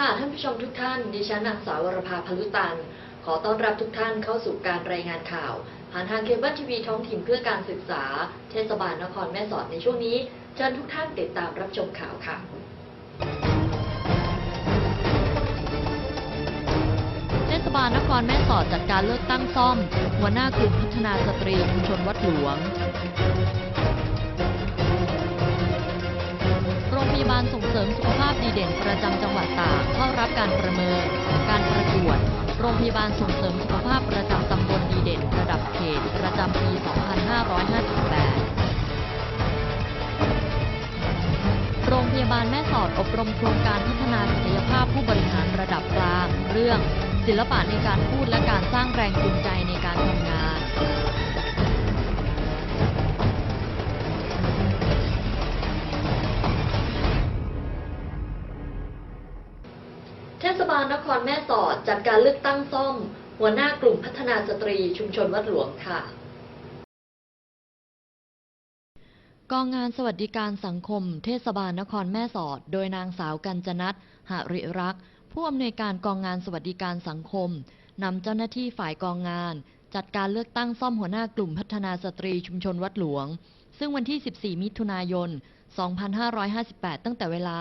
ค่ะ ท่านผู้ชมทุกท่าน ดิฉันนางสาววรภาพลุตัน ขอต้อนรับทุกท่านเข้าสู่การรายงานข่าว ผ่านทางเคเบิลทีวีท้องถิ่นเพื่อการศึกษา เทศบาลนครแม่สอดในช่วงนี้ เชิญทุกท่านติดตามรับชมข่าวค่ะเทศบาลนครแม่สอดจัดการเลือกตั้งซ่อม หัวหน้ากลุ่มพัฒนาสตรีชุมชนวัดหลวง ยาบาลส่งเสริมสุขภาพดีเด่นประจำจังหวัดตากเข้ารับการประเมิน การประกวด โรงพยาบาลส่งเสริมสุขภาพประจำตำบลดีเด่นระดับเขตประจำปี 2558 โรงพยาบาลแม่สอดอบรมโครงการพัฒนาศักยภาพผู้บริหารระดับกลาง เรื่อง ศิลปะในการพูดและการสร้างแรงจูงใจในการทำงาน ครแม่สอดจัดการเลือกตั้งซ่อม หัวหน้ากลุ่มพัฒนาสตรีชุมชนวัดหลวงค่ะ กองงานสวัสดิการสังคม เทศบาลนครแม่สอด โดยนางสาวกัญจนัทหริรักษ์ผู้อำนวยการกองงานสวัสดิการสังคมนำเจ้าหน้าที่ฝ่ายกองงาน จัดการเลือกตั้งซ่อมหัวหน้ากลุ่มพัฒนาสตรีชุมชนวัดหลวง ซึ่งวันที่ 14 มิถุนายน 2558 ตั้งแต่เวลา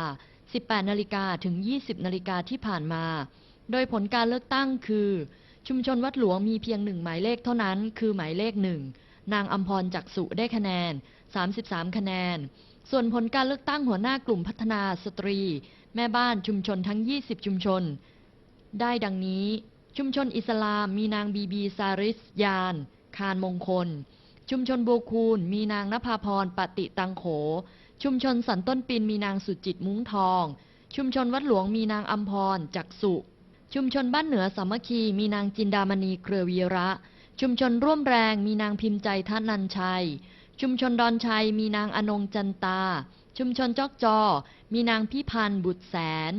18 นาฬิกาถึง 20 นาฬิกาที่ผ่านมา โดยผลการเลือกตั้งคือ ชุมชนวัดหลวงมีเพียงหนึ่งหมายเลขเท่านั้น คือหมายเลขหนึ่งนางอัมพรจักษุได้คะแนน 33 คะแนน ส่วนผลการเลือกตั้งหัวหน้ากลุ่มพัฒนาสตรี แม่บ้านชุมชนทั้ง 20 ชุมชน ได้ดังนี้ ชุมชนอิสลามมีนางบีบีซาริสยาน คารมงคล ชุมชนโบคูล มีนางนภาพรปฏิตังโข ชุมชนสันต้นปินมีนางสุจิตมุ้งทอง ชุมชนวัดหลวงมีนางอัมพรจักษุชุมชนบ้านเหนือสามัคคีมีนางจินดามณีเครือวีระ ชุมชนร่วมแรงมีนางพิมพ์ใจท่านันชัย ชุมชนดอนชัยมีนางอนงจันตา ชุมชนจอกจอ มีนางพิพันธ์บุตรแสน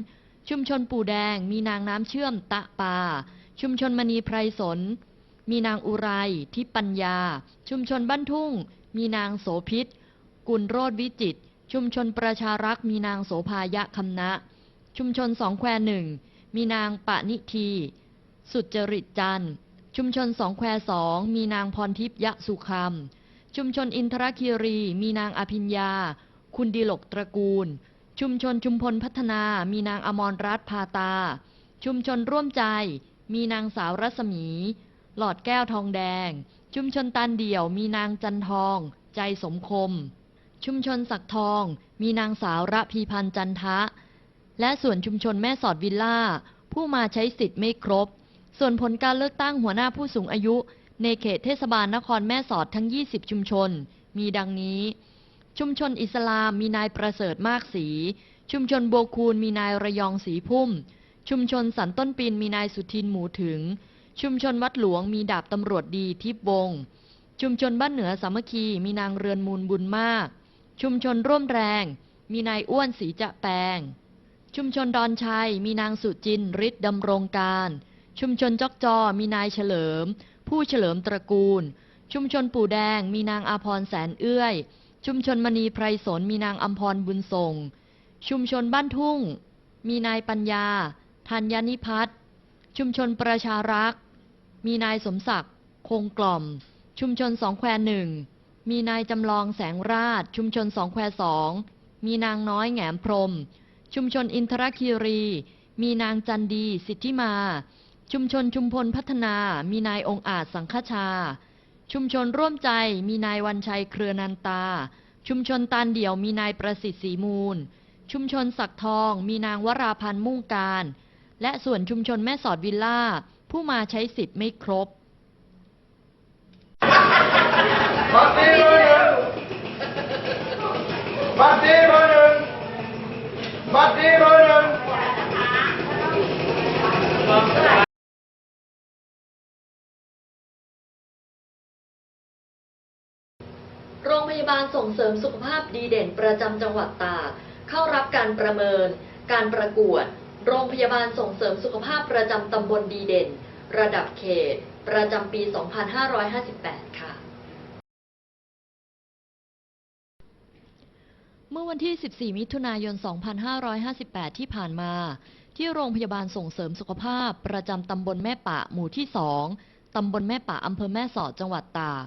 ชุมชนปู่แดงมีนางน้ำเชื่อมตะปา ชุมชนมณีไพรสน มีนางอุไรทิปัญญา ชุมชนบ้านทุ่ง มีนางโสพิษ กุลโรดวิจิตร ชุมชนประชารักษ์มีนางโสภายะคำนะ ชุมชนสองแควหนึ่งมีนางปะนิที สุจริตจันทร์ ชุมชนสองแควสองมีนางพรทิพยะสุคำ ชุมชนอินทรคีรี มีนางอภิญญา คุณดิลกตระกูล ชุมชนชุมพลพัฒนา มีนางอมรรัตน์พาตา ชุมชนร่วมใจ มีนางสาวรัศมี หลอดแก้วทองแดง ชุมชนตันเดี่ยว มีนางจันทอง ใจสมคม ชุมชนสักทอง มีนางสาวระพีพันธ์จันทะ และส่วนชุมชนแม่สอดวิลล่า ผู้มาใช้สิทธิ์ไม่ครบ ส่วนผลการเลือกตั้งหัวหน้าผู้สูงอายุ ในเขตเทศบาลนครแม่สอดทั้ง 20 ชุมชน มีดังนี้ ชุมชนอิสลามมีนายประเสริฐมากศรีชุมชนโบวคูลมีนายระยองศรีพุ่ม ชุมชนสันต้นปินมีนายสุทินหมูถึง ชุมชนวัดหลวงมีดาบตำรวจดีทิพวง ชุมชนบ้านเหนือสามัคคีมีนางเรือนมูลบุญมาก ชุมชนร่วมแรง มีนายอ้วนศรีจะแปง ชุมชนดอนชัย มีนางสุจินฤทธิ์ดำรงการ ชุมชนจอกจอ มีนายเฉลิม ผู้เฉลิมตระกูล ชุมชนปู่แดง มีนางอาพรแสนเอื้อย ชุมชนมณีไพรสนมีนางอัมพรบุญส่งชุมชนบ้านทุ่ง มีนายปัญญาธัญนิพัฒน์ชุมชนประชารักษ์ มีนายสมศักดิ์ คงกล่อม ชุมชนสองแควหนึ่ง มีนายจำลองแสงราช ชุมชนสองแควสอง มีนางน้อยแหงมพรม ชุมชนอินทรคีรี มีนางจันดี สิทธิมา ชุมชนชุมพลพัฒนา มีนายองอาจสังฆชา ชุมชนร่วมใจ มีนายวันชัยเครือนันตา ชุมชนตานเดี่ยว มีนายประสิทธิ์ศรีมูล ชุมชนสักทอง มีนางวราพันธ์มุ่งการ และส่วนชุมชนแม่สอดวิลล่า ผู้มาใช้สิทธิ์ไม่ครบ บัตรดีเบอร์หนึ่งบัตรดีเบอร์หนึ่งบัตรดีเบอร์หนึ่งโรงพยาบาลส่งเสริมสุขภาพดีเด่นประจำจังหวัดตากเข้ารับการประเมิน การประกวด โรงพยาบาลส่งเสริมสุขภาพประจำตำบลดีเด่น ระดับเขต ประจำปี 2558 ค่ะ เมื่อวันที่ 14 มิถุนายน 2558 ที่ผ่านมา ที่โรงพยาบาลส่งเสริมสุขภาพ ประจำตำบลแม่ปะหมู่ที่ 2 ตำบลแม่ปะอำเภอแม่สอดจังหวัดตาก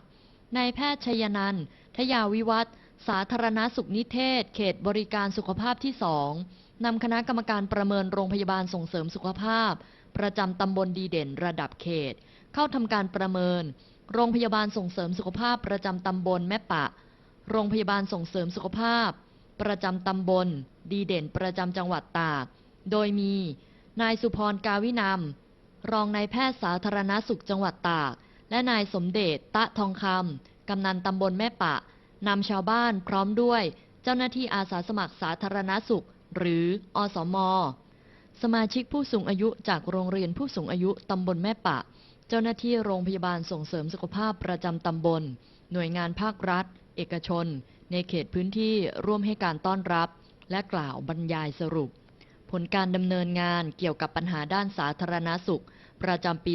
นายแพทย์ชยนันท์ทยาวิวัฒสาธารณสุขนิเทศ เขตบริการสุขภาพที่ 2 นำคณะกรรมการประเมินโรงพยาบาลส่งเสริมสุขภาพ ประจำตำบลดีเด่นระดับเขต เข้าทำการประเมิน โรงพยาบาลส่งเสริมสุขภาพประจำตำบลแม่ปะ โรงพยาบาลส่งเสริมสุขภาพ ประจำตำบล ดีเด่นประจำจังหวัดตาก โดยมีนายสุพรกาวินำรองนายแพทย์สาธารณสุขจังหวัดตาก และนายสมเดชตะทองคำกำนันตำบลแม่ปะนำชาวบ้านพร้อมด้วยเจ้าหน้าที่อาสาสมัครสาธารณสุข หรืออสม สมาชิกผู้สูงอายุจากโรงเรียนผู้สูงอายุตำบลแม่ปะ เจ้าหน้าที่โรงพยาบาลส่งเสริมสุขภาพประจำตำบล หน่วยงานภาครัฐ เอกชน ในเขตพื้นที่ร่วมให้การต้อนรับ และกล่าวบรรยายสรุป ผลการดำเนินงานเกี่ยวกับปัญหาด้านสาธารณสุข ประจำปี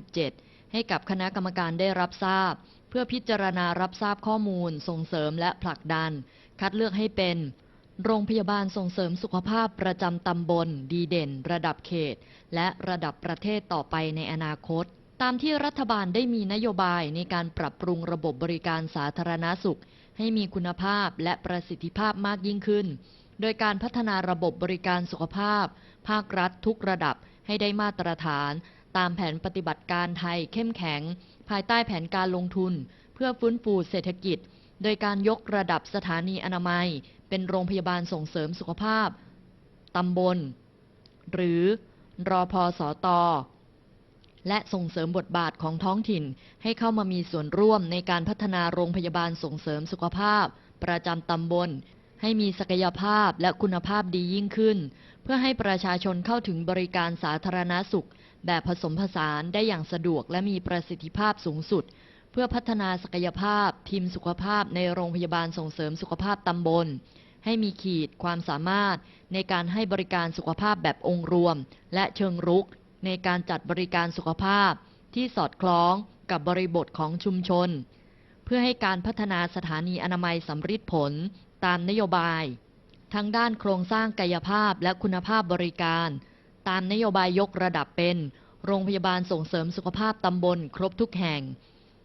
2557 ให้กับคณะกรรมการได้รับทราบ เพื่อพิจารณารับทราบข้อมูล ส่งเสริมและผลักดัน คัดเลือกให้เป็นโรงพยาบาลส่งเสริมสุขภาพประจำตำบล ดีเด่น ระดับเขต และระดับประเทศต่อไปในอนาคต ตามที่รัฐบาลได้มีนโยบายในการปรับปรุงระบบบริการสาธารณสุข ให้มีคุณภาพและประสิทธิภาพมากยิ่งขึ้น โดยการพัฒนาระบบบริการสุขภาพ ภาครัฐทุกระดับให้ได้มาตรฐาน ตามแผนปฏิบัติการไทยเข้มแข็ง ภายใต้แผนการลงทุน เพื่อฟื้นฟูเศรษฐกิจ โดยการยกระดับสถานีอนามัย เป็นโรงพยาบาลส่งเสริมสุขภาพตำบล หรือรอพอสอตอ และส่งเสริมบทบาทของท้องถิ่น ให้เข้ามามีส่วนร่วมในการพัฒนาโรงพยาบาลส่งเสริมสุขภาพ ประจำตำบล ให้มีศักยภาพและคุณภาพดียิ่งขึ้น เพื่อให้ประชาชนเข้าถึงบริการสาธารณสุข แบบผสมผสานได้อย่างสะดวกและมีประสิทธิภาพสูงสุด เพื่อพัฒนาศักยภาพ ทีมสุขภาพในโรงพยาบาลส่งเสริมสุขภาพตำบล ให้มีขีดความสามารถในการให้บริการสุขภาพแบบองค์รวม และเชิงรุก ในการจัดบริการสุขภาพที่สอดคล้องกับบริบทของชุมชน เพื่อให้การพัฒนาสถานีอนามัยสำฤทธิ์ผลตามนโยบาย ทั้งด้านโครงสร้างกายภาพและคุณภาพบริการ ตามนโยบายยกระดับเป็น โรงพยาบาลส่งเสริมสุขภาพตำบลครบทุกแห่ง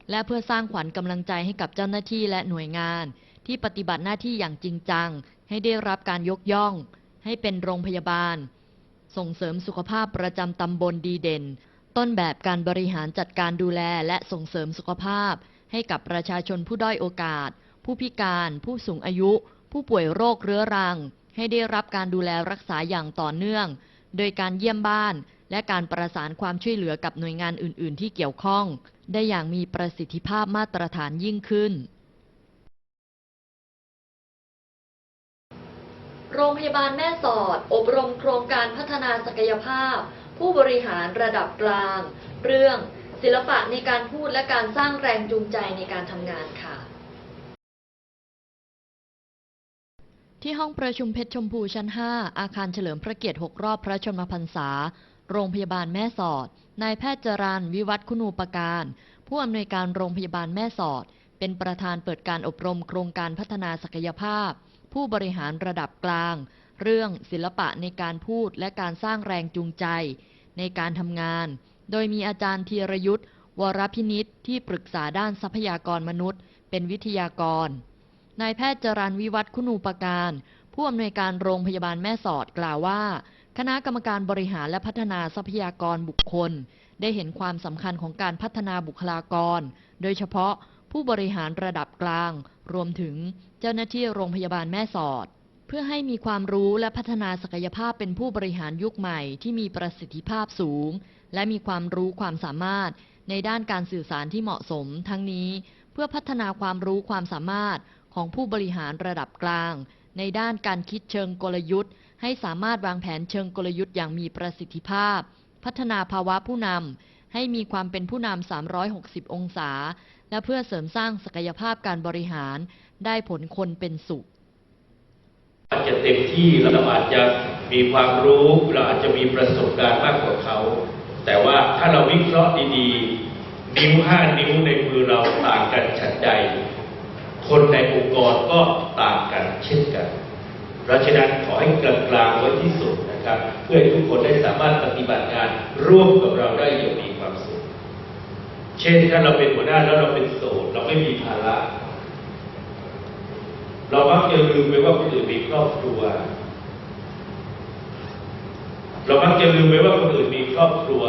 และเพื่อสร้างขวัญกำลังใจให้กับเจ้าหน้าที่และหน่วยงาน ที่ปฏิบัติหน้าที่อย่างจริงจัง ให้ได้รับการยกย่อง ให้เป็นโรงพยาบาล ส่งเสริมสุขภาพประจำตำบลดีเด่น ต้นแบบการบริหารจัดการดูแลและส่งเสริมสุขภาพ ให้กับประชาชนผู้ด้อยโอกาส ผู้พิการ ผู้สูงอายุ ผู้ป่วยโรคเรื้อรัง ให้ได้รับการดูแลรักษาอย่างต่อเนื่อง โดยการเยี่ยมบ้าน และการประสานความช่วยเหลือกับหน่วยงานอื่น ๆ ที่เกี่ยวข้อง ได้อย่างมีประสิทธิภาพมาตรฐานยิ่งขึ้น โรงพยาบาลแม่สอด อบรมโครงการพัฒนาศักยภาพ ผู้บริหารระดับกลาง เรื่องศิลปะในการพูดและการสร้างแรงจูงใจในการทำงานค่ะ ที่ห้องประชุมเพชรชมพูชั้น 5 อาคารเฉลิมพระเกียรติ 6 รอบพระชนมพรรษา โรงพยาบาลแม่สอด นายแพทย์จรันวิวัฒน์คุณูปการ ผู้อำนวยการโรงพยาบาลแม่สอด เป็นประธานเปิดการอบรมโครงการพัฒนาศักยภาพ ผู้บริหารระดับกลาง เรื่องศิลปะในการพูดและการสร้างแรงจูงใจ ในการทำงาน โดยมีอาจารย์ธีรยุทธ์วรพินิษที่ปรึกษาด้านทรัพยากรมนุษย์ เป็นวิทยากร นายแพทย์จรันวิวัฒน์คุณูปการ ผู้อำนวยการโรงพยาบาลแม่สอดกล่าวว่า คณะกรรมการบริหารและพัฒนาทรัพยากรบุคคล ได้เห็นความสำคัญของการพัฒนาบุคลากร โดยเฉพาะผู้บริหารระดับกลาง รวมถึงเจ้าหน้าที่โรงพยาบาลแม่สอด เพื่อให้มีความรู้และพัฒนาศักยภาพเป็นผู้บริหารยุคใหม่ที่มีประสิทธิภาพสูง และมีความรู้ความสามารถในด้านการสื่อสารที่เหมาะสม ทั้งนี้เพื่อพัฒนาความรู้ความสามารถของผู้บริหารระดับกลาง ในด้านการคิดเชิงกลยุทธ์ ให้สามารถวางแผนเชิงกลยุทธ์อย่างมีประสิทธิภาพ พัฒนาภาวะผู้นำ ให้มีความเป็นผู้นำ 360 องศา และเพื่อเสริมสร้างศักยภาพการบริหาร ได้ผลคนเป็นสุขอาจจะเต็มที่เราอาจจะมีความรู้เราอาจจะมีประสบการณ์มากกว่าเขา แต่ว่าถ้าเราวิเคราะห์ดีๆ นิ้วห้านิ้วในมือเราต่างกันฉันใด คนในองค์กรก็ต่างกันเช่นกัน เพราะฉะนั้นขอให้กลางๆไว้ที่สุดนะครับ เพื่อให้ทุกคนได้สามารถปฏิบัติงานร่วมกับเราได้อย่างมี เช่นถ้าเราเป็นหัวหน้าแล้วเราเป็นโสดเราไม่มีภาระเรามักจะลืมไปว่าคนอื่นมีครอบครัว เรามักจะลืมไปว่าคนอื่นมีครอบครัว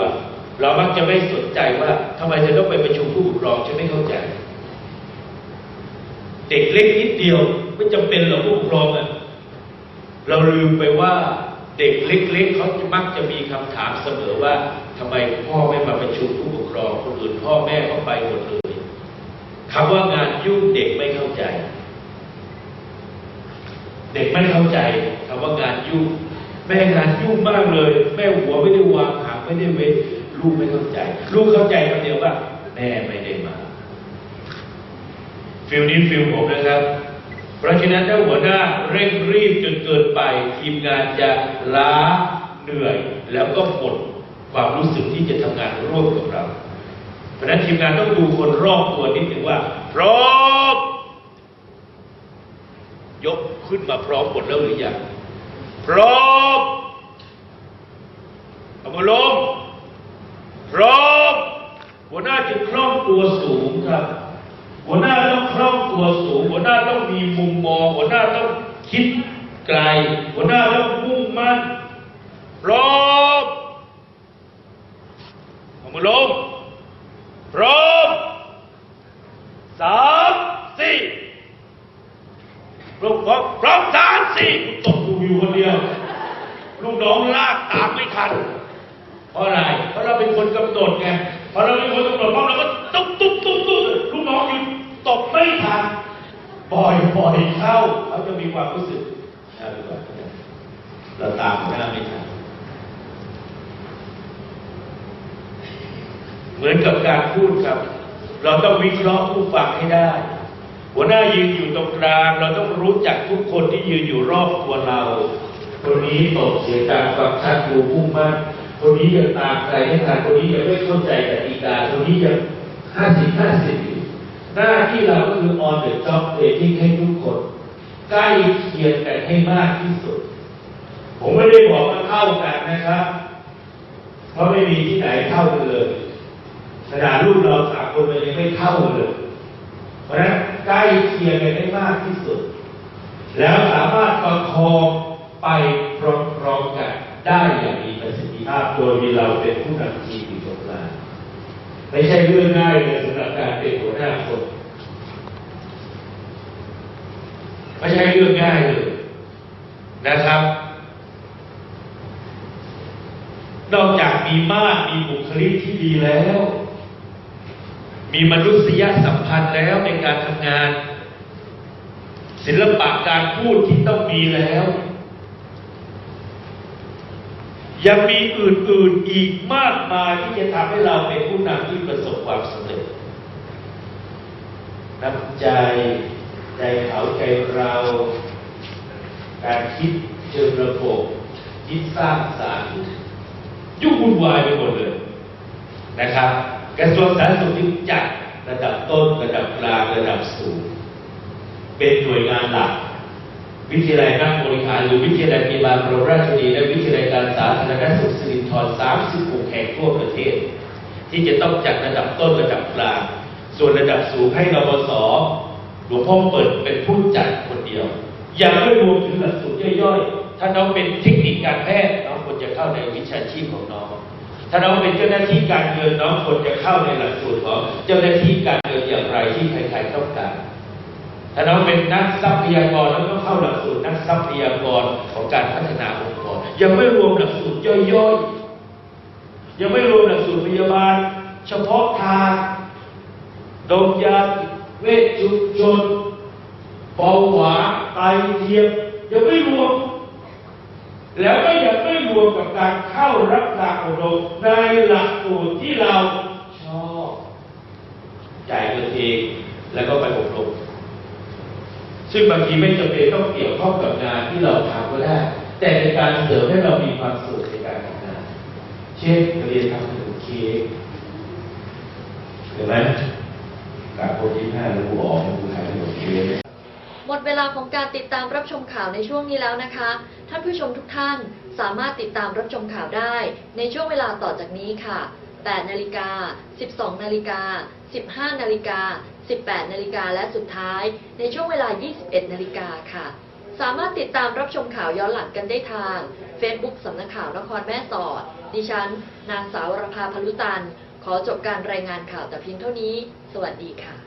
เรามักจะไม่สนใจว่าทำไมจะต้องไปประชุมผู้ปกครองฉันไม่เข้าใจ เด็กเล็กนิดเดียวไม่จำเป็นหรอกผู้ปกครองอะเราลืมไปว่าเด็กเล็กๆเขาจะมักจะมีคำถามเสมอว่าทำไมพ่อไม่มาประชุมผู้ ปกครอคนอื่นพ่อแม่เขาไปหมดเลยคำว่างานยุ่งเด็กไม่เข้าใจ เด็กไม่เข้าใจคำว่างานยุ่งแม่งานยุ่งมากเลย แม่หัวไม่ได้วางหางไม่ได้เว้นลูกไม่เข้าใจ ลูกเข้าใจคำเดียวว่าแม่ไม่ได้มาฟิลนี้ฟิลผมนะครับ เพราะฉะนั้นถ้าหัวหน้าเร่งรีบจนเกินไป ทีมงานจะล้าเหนื่อย แล้วก็หมดความรู้สึกที่จะทำงานร่วมกับเรา เพราะนั้นทีมงานต้องดูคนรอบตัวนิดหนึ่งว่า พร้อม ยกขึ้นมาพร้อมหมดแล้วหรือยังพร้อมเอามาลงพร้อมหัวหน้าจะคล่องตัวสูงครับหัวหน้าต้องคล่องตัวสูง หัวหน้าต้องมีมุมมอง หัวหน้าต้องคิดไกล หัวหน้าต้องมุ่งมั่นพร้อมเอามาลง พร้อม สามสี่ลูกพร้อมพร้อมสามสี่กูตกกูอยู่คนเดียว ลูกน้องลากตามไม่ทัน เพราะอะไร เพราะเราเป็นคนกำหนดไงพอเราเป็นคนกำหนดเพราะเราก็ตุ๊บตุ๊บตุ๊บตุ๊บลูกน้องอยู่ตกไม่ทันปล่อยปล่อยเข้าเขาจะมีความรู้สึกนะดีกว่าเรา ตามหัวหน้าไม่ทันเหมือนกับการพูดครับ เราต้องวิเคราะห์ผู้ฟังให้ได้ หัวหน้ายืนอยู่ตรงกลาง เราต้องรู้จักทุกคนที่ยืนอยู่รอบตัวเรา คนนี้ตกเสียงดังฟังชัดดูพุ่งมากคนนี้ยังตามใครไม่ทันคนนี้ยังไม่เข้าใจกติกาคนนี้ยังห้าสิบห้าสิบอยู่หน้าที่เราก็คือ on the job training ให้ทุกคนใกล้เคียงกันให้มากที่สุด ผมไม่ได้บอกว่าเท่ากันนะครับเพราะไม่มีที่ไหนเท่ากันเลยขนาดรุ่นเราสามคนมันยังไม่เท่าเลย เพราะฉะนั้นใกล้เคียงกันได้มากที่สุด แล้วสามารถประคองไปพร้อมๆกันได้อย่างมีประสิทธิภาพโดยมีเราเป็นผู้นำทีมอยู่ตรงกลางไม่ใช่เรื่องง่ายเลยสำหรับการเป็นหัวหน้าคนไม่ใช่เรื่องง่ายเลยนะครับ นอกจากมีมากมีบุคลิกที่ดีแล้ว มีมนุษยสัมพันธ์แล้วในการทำงาน ศิลปะการพูดที่ต้องมีแล้ว ยังมีอื่นๆอีกมากมายที่จะทำให้เราเป็นผู้นำที่ประสบความสำเร็จน้ำใจใจเขาใจเรา การคิดเชิงระบบคิดสร้างสรรค์ ยุ่งวุ่นวายไปหมดเลยนะครับ กระทรวงสาธารณสุขที่จัดระดับต้นระดับกลางระดับสูง เป็นหน่วยงานหลัก วิทยาลัยนักบริหารหรือวิทยาลัยพยาบาลบรมราชินีและวิทยาลัยการสาธารณสุขสิรินธร36แห่งทั่วประเทศ ที่จะต้องจัดระดับต้นระดับกลาง ส่วนระดับสูงให้นวสหลวงพ่อเปิดเป็นผู้จัดคนเดียว ยังไม่รวมถึงหลักสูตรย่อยๆ ถ้าน้องเป็นเทคนิคการแพทย์น้องควรจะเข้าในวิชาชีพของน้อง ถ้าน้องเป็นเจ้าหน้าที่การเงินน้องควรจะเข้าในหลักสูตรของเจ้าหน้าที่การเงินอย่างไรที่ใครๆต้องการ ถ้าน้องเป็นนักทรัพยากรแล้วก็เข้าหลักสูตรนักทรัพยากรของการพัฒนาองค์กรยังไม่รวมหลักสูตรย่อยๆ ยังไม่รวมหลักสูตรพยาบาล เฉพาะทางดมยาเวชชุมชนเบาหวานไตเทียมยังไม่รวม แล้วก็ยังไม่รวมกับการเข้ารับการอบรมในหลักสูตรที่เราชอบจ่ายเงินเองแล้วก็ไปอบรมซึ่งบางทีไม่จำเป็นต้องเกี่ยวข้องกับงานที่เราทำก็ได้ แต่เป็นการเสริมให้เรามีความสุขในการทำงาน เช่นเรียนทำขนมเค้กเห็นไหมกับคนที่ห้ารู้ออกรู้ขายขนมเค้ก หมดเวลาของการติดตามรับชมข่าวในช่วงนี้แล้วนะคะ ท่านผู้ชมทุกท่านสามารถติดตามรับชมข่าวได้ในช่วงเวลาต่อจากนี้ค่ะ 8 นาฬิกา 12 นาฬิกา 15 นาฬิกา 18 นาฬิกาและสุดท้าย ในช่วงเวลา 21 นาฬิกาค่ะ สามารถติดตามรับชมข่าวย้อนหลังกันได้ทาง Facebook สำนักข่าวนครแม่สอด ดิฉัน นางสาวรภาพลุตัน ขอจบการรายงานข่าวแต่เพียงเท่านี้ สวัสดีค่ะ